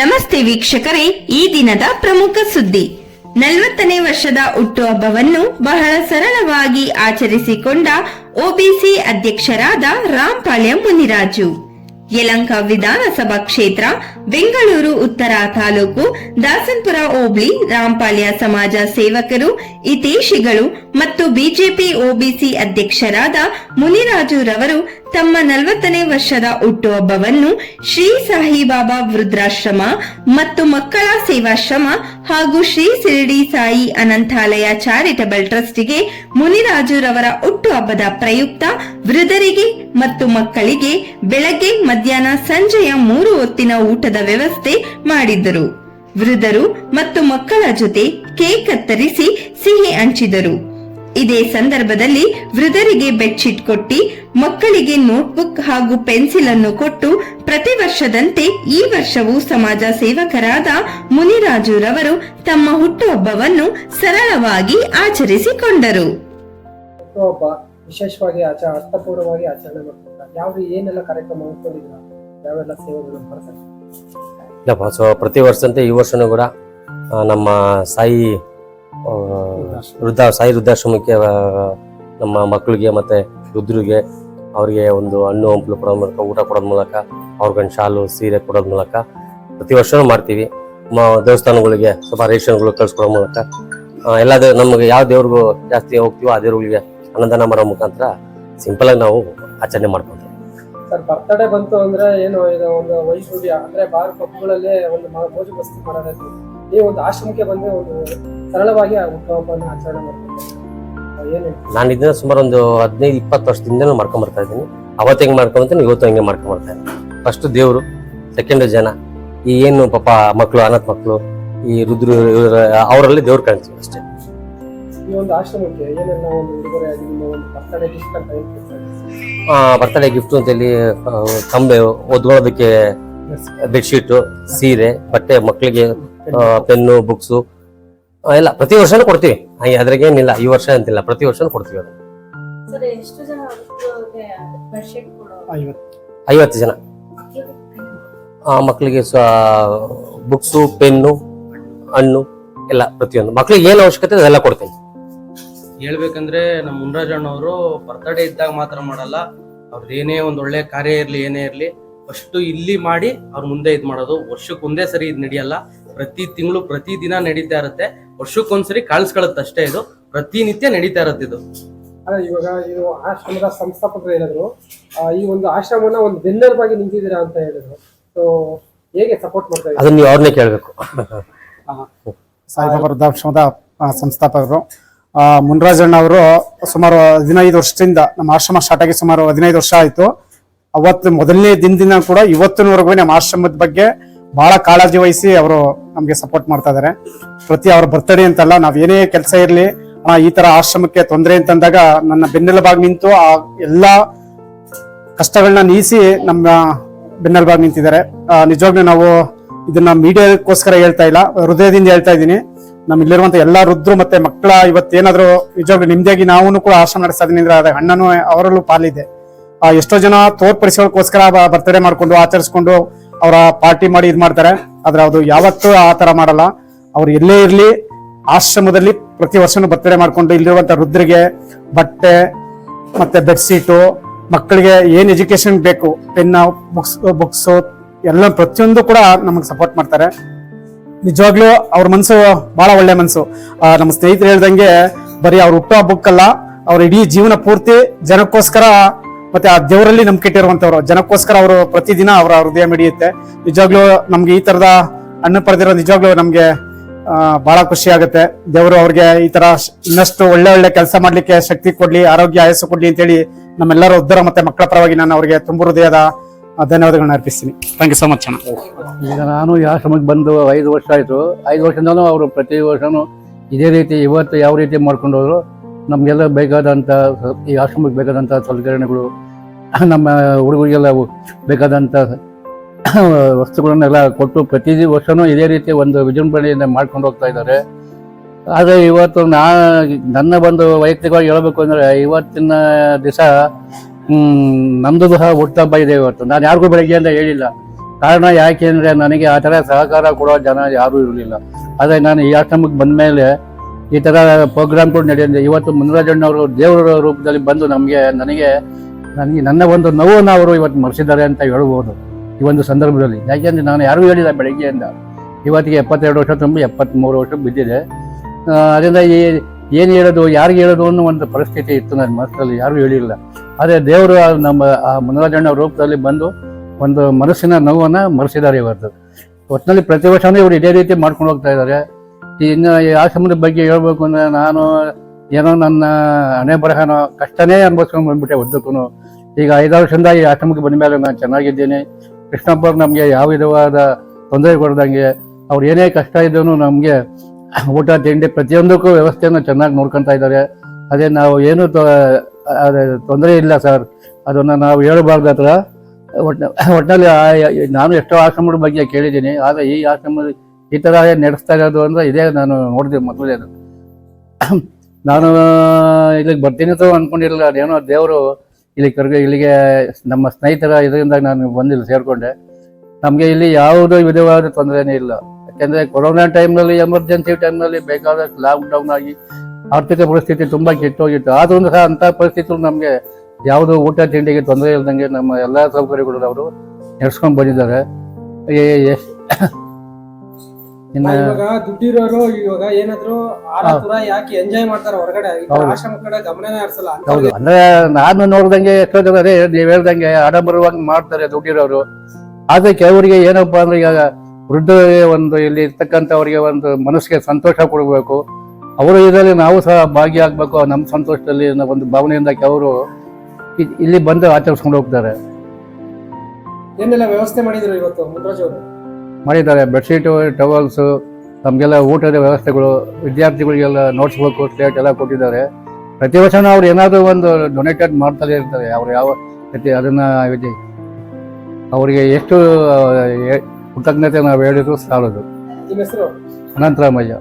ನಮಸ್ತೆ ವೀಕ್ಷಕರೇ, ಈ ದಿನದ ಪ್ರಮುಖ ಸುದ್ದಿ. ನಲವತ್ತನೇ ವರ್ಷದ ಹುಟ್ಟುಹಬ್ಬವನ್ನು ಬಹಳ ಸರಳವಾಗಿ ಆಚರಿಸಿಕೊಂಡ ಒಬಿಸಿ ಅಧ್ಯಕ್ಷರಾದ ರಾಂಪಾಳ್ಯ ಮುನಿರಾಜು. ಯಲಂಕ ವಿಧಾನಸಭಾ ಕ್ಷೇತ್ರ, ಬೆಂಗಳೂರು, ಉತ್ತರ ತಾಲೂಕು, ದಾಸನ್ಪುರ, ಹೋಬಳಿ ರಾಂಪಾಳ್ಯ ಸಮಾಜ ಸೇವಕರು ಇತೇಶಿಗಳು ಮತ್ತು ಬಿಜೆಪಿ ಒಬಿಸಿ ಅಧ್ಯಕ್ಷರಾದ ಮುನಿರಾಜು ರವರು ತಮ್ಮ ನಲವತ್ತನೇ ವರ್ಷದ ಹುಟ್ಟುಹಬ್ಬವನ್ನು ಶ್ರೀ ಸಾಯಿಬಾಬಾ ವೃದ್ಧಾಶ್ರಮ ಮತ್ತು ಮಕ್ಕಳ ಸೇವಾಶ್ರಮ ಹಾಗೂ ಶ್ರೀ ಶಿರಡಿ ಸಾಯಿ ಅನಂತಾಲಯ ಚಾರಿಟಬಲ್ ಟ್ರಸ್ಟಿಗೆ ಮುನಿರಾಜುರವರ ಹುಟ್ಟುಹಬ್ಬದ ಪ್ರಯುಕ್ತ ವೃದ್ಧರಿಗೆ ಮತ್ತು ಮಕ್ಕಳಿಗೆ ಬೆಳಗ್ಗೆ ಮಧ್ಯಾಹ್ನ ಸಂಜೆಯ ಮೂರು ಹೊತ್ತಿನ ಊಟದ ವ್ಯವಸ್ಥೆ ಮಾಡಿದ್ದರು. ವೃದ್ಧರು ಮತ್ತು ಮಕ್ಕಳ ಜೊತೆ ಕೇಕ್ ಕತ್ತರಿಸಿ ಸಿಹಿ ಹಂಚಿದರು. ಇದೇ ಸಂದರ್ಭದಲ್ಲಿ ವೃದ್ಧರಿಗೆ ಬೆಡ್ಶೀಟ್ ಕೊಟ್ಟಿ ಮಕ್ಕಳಿಗೆ ನೋಟ್ಬುಕ್ ಹಾಗೂ ಪೆನ್ಸಿಲ್ ಅನ್ನು ಕೊಟ್ಟು ಪ್ರತಿ ವರ್ಷದಂತೆ ಈ ವರ್ಷವೂ ಸಮಾಜ ಸೇವಕರಾದ ಮುನಿರಾಜುರವರು ತಮ್ಮ ಹುಟ್ಟುಹಬ್ಬವನ್ನು ಸರಳವಾಗಿ ಆಚರಿಸಿಕೊಂಡರು. ಹುಟ್ಟುಹಬ್ಬ ವಿಶೇಷವಾಗಿ ಆಚ ಅರ್ಥಪೂರ್ಣವಾಗಿ ಆಚರಣೆ ಮಾಡ್ತಾರೆ ಯಾವ ಏನೆಲ್ಲ ಕಾರ್ಯಕ್ರಮ ಹಮ್ಮಿಕೊಂಡಿದ್ರ ಯಾವೆಲ್ಲ ಸೇವೆಗಳು ಮಾಡ್ತಾರೆ ಇಲ್ಲಪ್ಪ ಸೊ ಪ್ರತಿ ವರ್ಷದಂತೆ ಈ ವರ್ಷನೂ ಕೂಡ ನಮ್ಮ ಸಾಯಿ ವೃದ್ಧ ಸಾಯಿ ವೃದ್ಧಾಶ್ರಮಕ್ಕೆ ನಮ್ಮ ಮಕ್ಕಳಿಗೆ ಮತ್ತೆ ವೃದ್ಧರಿಗೆ ಅವರಿಗೆ ಒಂದು ಹಣ್ಣು ಹಂಪಲು ಕೊಡೋದ್ ಮೂಲಕ ಊಟ ಕೊಡೋದ್ ಮೂಲಕ ಅವ್ರಿಗೊಂದು ಶಾಲು ಸೀರೆ ಕೊಡೋದ್ ಮೂಲಕ ಪ್ರತಿ ವರ್ಷನೂ ಮಾಡ್ತೀವಿ. ದೇವಸ್ಥಾನಗಳಿಗೆ ಸ್ವಲ್ಪ ರೇಷನ್ಗಳು ಕಳ್ಸ್ಕೊಡೋ ಮೂಲಕ. ಎಲ್ಲ ದೇವ್ ನಮಗೆ ಯಾವ ದೇವ್ರಿಗೂ ಜಾಸ್ತಿ ಹೋಗ್ತೀವೋ ಆ ದೇವ್ರುಗಳಿಗೆ ಅನ್ನದಾನ ಮಾಡೋ ಮುಖಾಂತರ ಸಿಂಪಲ್ ಆಗಿ ನಾವು ಆಚರಣೆ ಮಾಡ್ಕೊಂತೀವಿ. ಸರ್ ಬರ್ತಡೇ ಬಂತು ಅಂದ್ರೆ ಏನು ಇದು ಒಂದು ವೈಶೂರ್ಯ ಅಂದ್ರೆ ಬಾರ್ ಪಬ್ಗಳಲ್ಲಿ ಒಂದು ಮೋಜು ಮಸ್ತಿ ಮಾಡೋದು ನೀವು ಒಂದು ಆಶ್ರಮಕ್ಕೆ ಬಂದ್ರೆ ಒಂದು ಸರಳವಾಗಿ ಆ ಹಬ್ಬವನ್ನು ಆಚರಣೆ ಮಾಡ್ತಾರೆ ಏನು ಹೇಳ್ತೀರಿ? ನಾನು ಇದನ್ನ ಸುಮಾರು ಒಂದು ಹದಿನೈದು ಇಪ್ಪತ್ತು ವರ್ಷದಿಂದ ಮಾಡ್ಕೊಂಡ್ ಬರ್ತಾ ಇದ್ದೀನಿ. ಅವತ್ತು ಹೆಂಗೆ ಮಾಡ್ಕೊಂಬರ್ತೀನಿ ಇವತ್ತು ಹಂಗೆ ಮಾಡ್ಕೊಂಡ್ ಬರ್ತಾ ಇದ್ದೀನಿ. ಫಸ್ಟ್ ದೇವರು ಸೆಕೆಂಡ್ ಜನ. ಈ ಏನು ಪಾಪ ಮಕ್ಕಳು ಅನಾಥ ಮಕ್ಕಳು ಈ ರುದ್ರು ಅವರಲ್ಲಿ ದೇವ್ರು ಕಾಣ್ತೀವಿ ಅಷ್ಟೇ. ಈ ಒಂದು ಆಶ್ರಮಕ್ಕೆ ಏನೆಲ್ಲ ಒಂದು ಉಡುಗೊರೆ ಆಗಿ ನಿಮ್ಮ ಒಂದು ಬರ್ತಡೇ ಗಿಫ್ಟ್ ಅಂತ ಕೊಡ್ತಾರೆ? ಗಿಫ್ಟ್ ಅಂತೇಳಿ ಆ, ಕಂಬೆ ಓದ್ಕೊಳ್ಳೋದಕ್ಕೆ ಬೆಡ್ಶೀಟು ಸೀರೆ ಬಟ್ಟೆ ಮಕ್ಕಳಿಗೆ ಪೆನ್ನು ಬುಕ್ಸು ಎಲ್ಲ ಪ್ರತಿ ವರ್ಷನೂ ಕೊಡ್ತೀವಿ. ಹಾಗೆ ಅದ್ರಾಗೇನಿಲ್ಲ ಈ ವರ್ಷ ಅಂತಿಲ್ಲ ಪ್ರತಿ ವರ್ಷನೂ ಕೊಡ್ತೀವಿ ಅದು. ಐವತ್ತು. ಜನ. ಆ ಮಕ್ಕಳಿಗೆ ಸ ಬುಕ್ಸು ಪೆನ್ನು ಹಣ್ಣು ಎಲ್ಲ ಪ್ರತಿಯೊಂದು. ಮಕ್ಕಳಿಗೆ ಏನು ಅವಶ್ಯಕತೆ ಅದೆಲ್ಲ ಕೊಡ್ತೀನಿ. ಹೇಳ್ಬೇಕಂದ್ರೆ ನಮ್ಮ ಮುನ್ರಾಜಣ್ಣವರು ಬರ್ತಡೇ ಇದ್ದಾಗ ಮಾತ್ರ ಮಾಡಲ್ಲ. ಅವ್ರದ್ದು ಏನೇ ಒಂದು ಒಳ್ಳೆ ಕಾರ್ಯ ಇರಲಿ ಏನೇ ಇರಲಿ ಫಸ್ಟ್ ಇಲ್ಲಿ ಮಾಡಿ ಅವ್ರ ಮುಂದೆ ಇದು ಮಾಡೋದು. ವರ್ಷಕ್ಕೆ ಒಂದೇ ಸರಿ ಇದು ನಡೆಯಲ್ಲ. ಪ್ರತಿ ತಿಂಗಳು ಪ್ರತಿ ದಿನ ನಡೀತಾ ಇರುತ್ತೆ. ವರ್ಷಕ್ಕೊಂದ್ಸರಿ ಕಾಣಿಸ್ಕೊಳ್ಳುತ್ತೆ ಅಷ್ಟೇ ಇದು. ಪ್ರತಿನಿತ್ಯ ನಡೀತಾ ಇರುತ್ತೆ ಇದು. ಅದೇ ಇವಾಗ ಇದು ಆಶ್ರಮದ ಸಂಸ್ಥಾಪಕರು ಹೇಳಿದ್ರು. ಈ ಒಂದು ಆಶ್ರಮನ ಒಂದು ಬೆನ್ನೆಲುಬಾಗಿ ನಿಂತಿದ್ದೀರಾ ಅಂತ ಹೇಳಿದ್ರು. ಸೊ ಹೇಗೆ ಸಪೋರ್ಟ್ ಮಾಡ್ತಾ ಇದ್ದೀರಾ? ಅದನ್ನ ನೀವು ಅವ್ರನ್ನೇ ಕೇಳಬೇಕು. ಸಾಯಿಬಾಬಾ ವೃದ್ಧಾಶ್ರಮದ ಆ, ಸಂಸ್ಥಾಪಕರು. ಆ, ಮುನ್ರಾಜಣ್ಣ ಅವರು ಸುಮಾರು ಹದಿನೈದು ವರ್ಷದಿಂದ ನಮ್ಮ ಆಶ್ರಮ ಸ್ಟಾರ್ಟ್ ಆಗಿ ಸುಮಾರು ಹದಿನೈದು ವರ್ಷ ಆಯ್ತು. ಅವತ್ತು ಮೊದಲನೇ ದಿನದಿಂದ ಕೂಡ ಇವತ್ತಿನವರೆಗೂ ನಮ್ಮ ಆಶ್ರಮದ ಬಗ್ಗೆ ಬಹಳ ಕಾಳಜಿ ವಹಿಸಿ ಅವರು ನಮಗೆ ಸಪೋರ್ಟ್ ಮಾಡ್ತಾ ಇದಾರೆ. ಪ್ರತಿ ಅವ್ರ ಬರ್ತಡೇ ಅಂತಲ್ಲ ನಾವ್ ಏನೇ ಕೆಲಸ ಇರಲಿ ಈ ತರ ಆಶ್ರಮಕ್ಕೆ ತೊಂದರೆ ಅಂತಂದಾಗ ನನ್ನ ಬೆನ್ನೆಲುಬಾಗಿ ನಿಂತು ಆ ಎಲ್ಲಾ ಕಷ್ಟಗಳನ್ನ ನೀಸಿ ನಮ್ಮ ಬೆನ್ನೆಲುಬಾಗಿ ನಿಂತಿದ್ದಾರೆ. ನಿಜವಾಗ್ಲೂ ನಾವು ಇದನ್ನ ಮೀಡಿಯಾಕ್ಕೋಸ್ಕರ ಹೇಳ್ತಾ ಇಲ್ಲ, ಹೃದಯದಿಂದ ಹೇಳ್ತಾ ಇದ್ದೀನಿ. ನಮ್ಮ ಇಲ್ಲಿರುವಂತ ಎಲ್ಲಾ ವೃದ್ಧರು ಮತ್ತೆ ಮಕ್ಕಳ ಇವತ್ತೇನಾದ್ರೂ ನಿಜವಾಗ್ಲೂ ನಿಮ್ದಾಗಿ ನಾವು ಕೂಡ ಆಶ್ರಮ ನಡೆಸ್ತಾ ಇದೀನಿ ಅಂದ್ರೆ ಅದೇ ಅಣ್ಣನೂ ಅವರಲ್ಲೂ ಪಾಲಿದೆ. ಎಷ್ಟೋ ಜನ ತೋರ್ಪಡಿಸೋದಕ್ಕೋಸ್ಕರ ಬರ್ತಡೇ ಮಾಡ್ಕೊಂಡು ಆಚರಿಸ್ಕೊಂಡು ಅವರ ಪಾರ್ಟಿ ಮಾಡಿ ಇದ್ ಮಾಡ್ತಾರೆ. ಆದ್ರೆ ಅದು ಯಾವತ್ತೂ ಆ ತರ ಮಾಡಲ್ಲ. ಅವ್ರು ಎಲ್ಲೇ ಇರ್ಲಿ, ಆಶ್ರಮದಲ್ಲಿ ಪ್ರತಿ ವರ್ಷನೂ ಬರ್ತಡೇ ಮಾಡ್ಕೊಂಡು ಇಲ್ಲಿರುವಂತ ವೃದ್ಧರಿಗೆ ಬಟ್ಟೆ, ಮತ್ತೆ ಬೆಡ್ಶೀಟು ಮಕ್ಕಳಿಗೆ ಏನ್ ಎಜುಕೇಶನ್ ಬೇಕು ಪೆನ್ ಬುಕ್ಸ್ ಬುಕ್ಸ್ ಎಲ್ಲ ಪ್ರತಿಯೊಂದು ಕೂಡ ನಮಗೆ ಸಪೋರ್ಟ್ ಮಾಡ್ತಾರೆ. ನಿಜವಾಗ್ಲೂ ಅವ್ರ ಮನ್ಸು ಬಹಳ ಒಳ್ಳೆ ಮನ್ಸು. ನಮ್ಮ ಸ್ನೇಹಿತರು ಹೇಳ್ದಂಗೆ ಬರೀ ಅವ್ರ ಹುಟ್ಟೋ ಅಲ್ಲ ಅವ್ರ ಇಡೀ ಜೀವನ ಪೂರ್ತಿ ಜನಕ್ಕೋಸ್ಕರ ಮತ್ತೆ ಆ ದೇವರಲ್ಲಿ ನಂಬಿಕೆ ಇಟ್ಟಿರುವಂತವ್ರು ಜನಕ್ಕೋಸ್ಕರ ಅವರು ಪ್ರತಿದಿನ ಅವರ ಹೃದಯ ಮಿಡಿಯುತ್ತೆ. ನಿಜವಾಗ್ಲೂ ನಮ್ಗೆ ಈ ತರದ ಅನ್ನ ಪಡೆದಿರೋ ನಿಜವಾಗ್ಲೂ ನಮ್ಗೆ ಆ, ಬಹಳ ಖುಷಿ ಆಗುತ್ತೆ. ದೇವರು ಅವ್ರಿಗೆ ಈ ತರ ಇನ್ನಷ್ಟು ಒಳ್ಳೆ ಒಳ್ಳೆ ಕೆಲಸ ಮಾಡ್ಲಿಕ್ಕೆ ಶಕ್ತಿ ಕೊಡ್ಲಿ ಆರೋಗ್ಯ ಆಯಸ್ಸು ಕೊಡ್ಲಿ ಅಂತೇಳಿ ನಮ್ಮೆಲ್ಲರ ಉದ್ದರ ಮತ್ತೆ ಮಕ್ಕಳ ಪರವಾಗಿ ನಾನು ಅವರಿಗೆ ತುಂಬ ಹೃದಯದ ಧನ್ಯವಾದಗಳನ್ನ ಅರ್ಪಿಸ್ತೀನಿ. ಥ್ಯಾಂಕ್ ಯು ಸೊ ಮಚ್ ಅಣ್ಣ. ಈಗ ನಾನು ಈ ಆಶ್ರಮಕ್ಕೆ ಬಂದು ಐದು ವರ್ಷ ಆಯಿತು. ಐದು ವರ್ಷದಿಂದಲೂ ಅವರು ಪ್ರತಿ ವರ್ಷನೂ ಇದೇ ರೀತಿ ಇವತ್ತು ಯಾವ ರೀತಿ ಮಾಡ್ಕೊಂಡು ಹೋದ್ರು ನಮಗೆಲ್ಲ ಬೇಕಾದಂಥ ಈ ಆಶ್ರಮಕ್ಕೆ ಬೇಕಾದಂಥ ಸಲಕರಣೆಗಳು ನಮ್ಮ ಹುಡುಗರಿಗೆಲ್ಲ ಬೇಕಾದಂಥ ವಸ್ತುಗಳನ್ನೆಲ್ಲ ಕೊಟ್ಟು ಪ್ರತಿ ವರ್ಷವೂ ಇದೇ ರೀತಿ ಒಂದು ವಿಜೃಂಭಣೆಯಿಂದ ಮಾಡ್ಕೊಂಡು ಹೋಗ್ತಾ ಇದ್ದಾರೆ. ಆದರೆ ಇವತ್ತು ನಾ, ನನ್ನ ಬಂದು ವೈಯಕ್ತಿಕವಾಗಿ ಹೇಳಬೇಕು ಅಂದರೆ ಇವತ್ತಿನ ದಿವಸ ನಮ್ಮದು ಸಹ ಹುಟ್ಟುಹಬ್ಬ ಇದೆ ಇವತ್ತು. ನಾನು ಯಾರಿಗೂ ಬೆಳಗ್ಗೆ ಅಂತ ಹೇಳಿಲ್ಲ. ಕಾರಣ ಯಾಕೆ ಅಂದರೆ ನನಗೆ ಆ ಥರ ಸಹಕಾರ ಕೊಡೋ ಜನ ಯಾರೂ ಇರಲಿಲ್ಲ. ಆದರೆ ನಾನು ಈ ಆಶ್ರಮಕ್ಕೆ ಬಂದ ಮೇಲೆ ಈ ಥರ ಕೂಡ ನಡೆಯುತ್ತೆ ಇವತ್ತು ಮುನರಾಜಣ್ಣವರು ದೇವರ ರೂಪದಲ್ಲಿ ಬಂದು ನಮಗೆ, ನನಗೆ ನನಗೆ ನನ್ನ ಒಂದು ನೋವನ್ನು ಅವರು ಇವತ್ತು ಮರೆಸಿದ್ದಾರೆ ಅಂತ ಹೇಳ್ಬೋದು ಈ ಒಂದು ಸಂದರ್ಭದಲ್ಲಿ. ಯಾಕೆಂದರೆ ನಾನು ಯಾರಿಗೂ ಹೇಳಿಲ್ಲ ಬೆಳಗ್ಗೆಯಿಂದ. ಇವತ್ತಿಗೆ ಎಪ್ಪತ್ತೆರಡು ವರ್ಷ ತುಂಬಿ, ಎಪ್ಪತ್ತ್ಮೂರು ವರ್ಷ ಬಿದ್ದಿದೆ. ಅದರಿಂದ ಈ ಏನು ಹೇಳೋದು, ಯಾರಿಗೆ ಹೇಳೋದು ಅನ್ನೋ ಒಂದು ಪರಿಸ್ಥಿತಿ ಇತ್ತು ನನ್ನ ಮನಸ್ಸಲ್ಲಿ, ಯಾರೂ ಹೇಳಿಲ್ಲ. ಆದರೆ ದೇವರು ನಮ್ಮ ಆ ಮುನರಾಜಣ್ಣ ರೂಪದಲ್ಲಿ ಬಂದು ಒಂದು ಮನಸ್ಸಿನ ನೋವನ್ನು ಮರೆಸಿದ್ದಾರೆ ಇವತ್ತು. ಒಟ್ಟಿನಲ್ಲಿ ಪ್ರತಿ ವರ್ಷವೂ ಇವರು ಇದೇ ರೀತಿ ಮಾಡ್ಕೊಂಡು ಹೋಗ್ತಾ ಇದ್ದಾರೆ. ಇನ್ನು ಈ ಆಶ್ರಮದ ಬಗ್ಗೆ ಹೇಳ್ಬೇಕು ಅಂದರೆ ನಾನು ಏನೋ ನನ್ನ ಹಣೆ ಬರಹನೋ ಕಷ್ಟನೇ ಅನ್ಭವಿಸ್ಕೊಂಡು ಬಂದ್ಬಿಟ್ಟೆ ಉದ್ದಕ್ಕೂ ಈಗ ಐದಾರು ವರ್ಷದಿಂದ ಈ ಆಶ್ರಮಕ್ಕೆ ಬಂದ ಮೇಲೆ ನಾನು ಚೆನ್ನಾಗಿದ್ದೀನಿ. ಕೃಷ್ಣಪ್ಪ ನಮಗೆ ಯಾವ ವಿಧವಾದ ತೊಂದರೆ ಕೊಡ್ದಂಗೆ ಅವ್ರು ಏನೇ ಕಷ್ಟ ಇದ್ದೂ ನಮಗೆ ಊಟ, ತಿಂಡಿ ಪ್ರತಿಯೊಂದಕ್ಕೂ ವ್ಯವಸ್ಥೆಯನ್ನು ಚೆನ್ನಾಗಿ ನೋಡ್ಕೊತಾ ಇದ್ದಾರೆ. ಅದೇ ನಾವು ಏನು ತೊಂದರೆ ಇಲ್ಲ ಸರ್. ಅದನ್ನು ನಾವು ಹೇಳಬಾರ್ದು ಹತ್ರ. ಒಟ್ಟು ಒಟ್ಟಿನಲ್ಲಿ ನಾನು ಎಷ್ಟೋ ಆಶ್ರಮದ ಬಗ್ಗೆ ಕೇಳಿದ್ದೀನಿ. ಆದರೆ ಈ ಆಶ್ರಮ ಈ ಥರ ನಡೆಸ್ತಾ ಇರೋದು ಅಂದರೆ ಇದೇ ನಾನು ನೋಡಿದೆ ಮೊದಲೇನು ನಾನು ಇಲ್ಲಿಗೆ ಬರ್ತೀನಿ ಅಂತ ಅಂದ್ಕೊಂಡಿರಲಿಲ್ಲ ಅದೇನೋ ದೇವರು ಇಲ್ಲಿ ಕರ್ಗ ಇಲ್ಲಿಗೆ ನಮ್ಮ ಸ್ನೇಹಿತರ ಇದರಿಂದ ನಾನು ಬಂದಿಲ್ಲ, ಸೇರಿಕೊಂಡೆ. ನಮಗೆ ಇಲ್ಲಿ ಯಾವುದೇ ವಿಧವಾದ ತೊಂದರೆನೇ ಇಲ್ಲ. ಯಾಕೆಂದರೆ ಕೊರೋನಾ ಟೈಮ್ನಲ್ಲಿ, ಎಮರ್ಜೆನ್ಸಿ ಟೈಮ್ನಲ್ಲಿ ಬೇಕಾದಷ್ಟು ಲಾಕ್ಡೌನ್ ಆಗಿ ಆರ್ಥಿಕ ಪರಿಸ್ಥಿತಿ ತುಂಬ ಕೆಟ್ಟೋಗಿತ್ತು. ಆದ್ರೂ ಸಹ ಅಂಥ ಪರಿಸ್ಥಿತಿಗಳು ನಮಗೆ ಯಾವುದು ಊಟ ತಿಂಡಿಗೆ ತೊಂದರೆ ಇಲ್ಲದಂಗೆ ನಮ್ಮ ಎಲ್ಲ ಸೌಕರ್ಯಗಳು ಅವರು ನಡೆಸ್ಕೊಂಡು ಬಂದಿದ್ದಾರೆ. ಇವಾಗ ದುಡ್ಡಿರೋರು ಇವಾಗ ಏನಾದ್ರು ಯಾಕೆ ಎಂಜಾಯ್ ಮಾಡ್ತಾರೆ ಹೊರಗಡೆ. ಆಶ್ರಮ ಕಡೆ ಗಮನನೇ ಹರಿಸಲ್ಲ ಅಂದ್ರೆ ನಾನು ನೋಡ್ದಂಗೆ ಎಷ್ಟೋ ಜನ ಅದೇ ನೀವ್ ಹೇಳ್ದಂಗೆ ಆಡಂಬರವಾಗಿ ಮಾಡ್ತಾರೆ ದುಡ್ಡಿರೋರು. ಆದ್ರೆ ಕೆಲವರಿಗೆ ಏನಪ್ಪಾ ಅಂದ್ರೆ ಈಗ ವೃದ್ಧ ಒಂದು ಇಲ್ಲಿ ಇರ್ತಕ್ಕಂಥವ್ರಿಗೆ ಒಂದು ಮನಸ್ಸಿಗೆ ಸಂತೋಷ ಕೊಡಬೇಕು. ಅವರು ಇದರಲ್ಲಿ ನಾವು ಸಹ ಭಾಗಿಯಾಗಬೇಕು. ನಮ್ಮ ಸಂತೋಷದಲ್ಲಿ ಅನ್ನೋ ಒಂದು ಭಾವನೆಯಿಂದ ಕೆಲವರು ಇಲ್ಲಿ ಬಂದು ಆಚರಿಸ್ಕೊಂಡು ಹೋಗ್ತಾರೆ. ಏನೆಲ್ಲ ವ್ಯವಸ್ಥೆ ಮಾಡಿದ್ರು ಇವತ್ತು ಮುನ್ರಾಜ್ ಅವರು? ಮಾಡಿದ್ದಾರೆ ಬೆಡ್ಶೀಟು ಟವಲ್ಸು ನಮಗೆಲ್ಲ ಊಟದ ವ್ಯವಸ್ಥೆಗಳು ವಿದ್ಯಾರ್ಥಿಗಳಿಗೆಲ್ಲ ನೋಟ್ಸ್ ಬುಕ್ ಸ್ಲೇಟ್ ಎಲ್ಲ ಕೊಟ್ಟಿದ್ದಾರೆ. ಪ್ರತಿ ವರ್ಷನೂ ಅವ್ರು ಏನಾದರೂ ಒಂದು ಡೊನೇಟೆಡ್ ಮಾಡ್ತಲೇ ಇರ್ತಾರೆ ಅವ್ರು ಯಾವ ರೀತಿ ಅದನ್ನು ಅವರಿಗೆ ಎಷ್ಟು ಕೃತಜ್ಞತೆ ನಾವು ಹೇಳಿದ್ರು ಸಾಲದು. ಅನಂತರಾಮಯ್ಯ.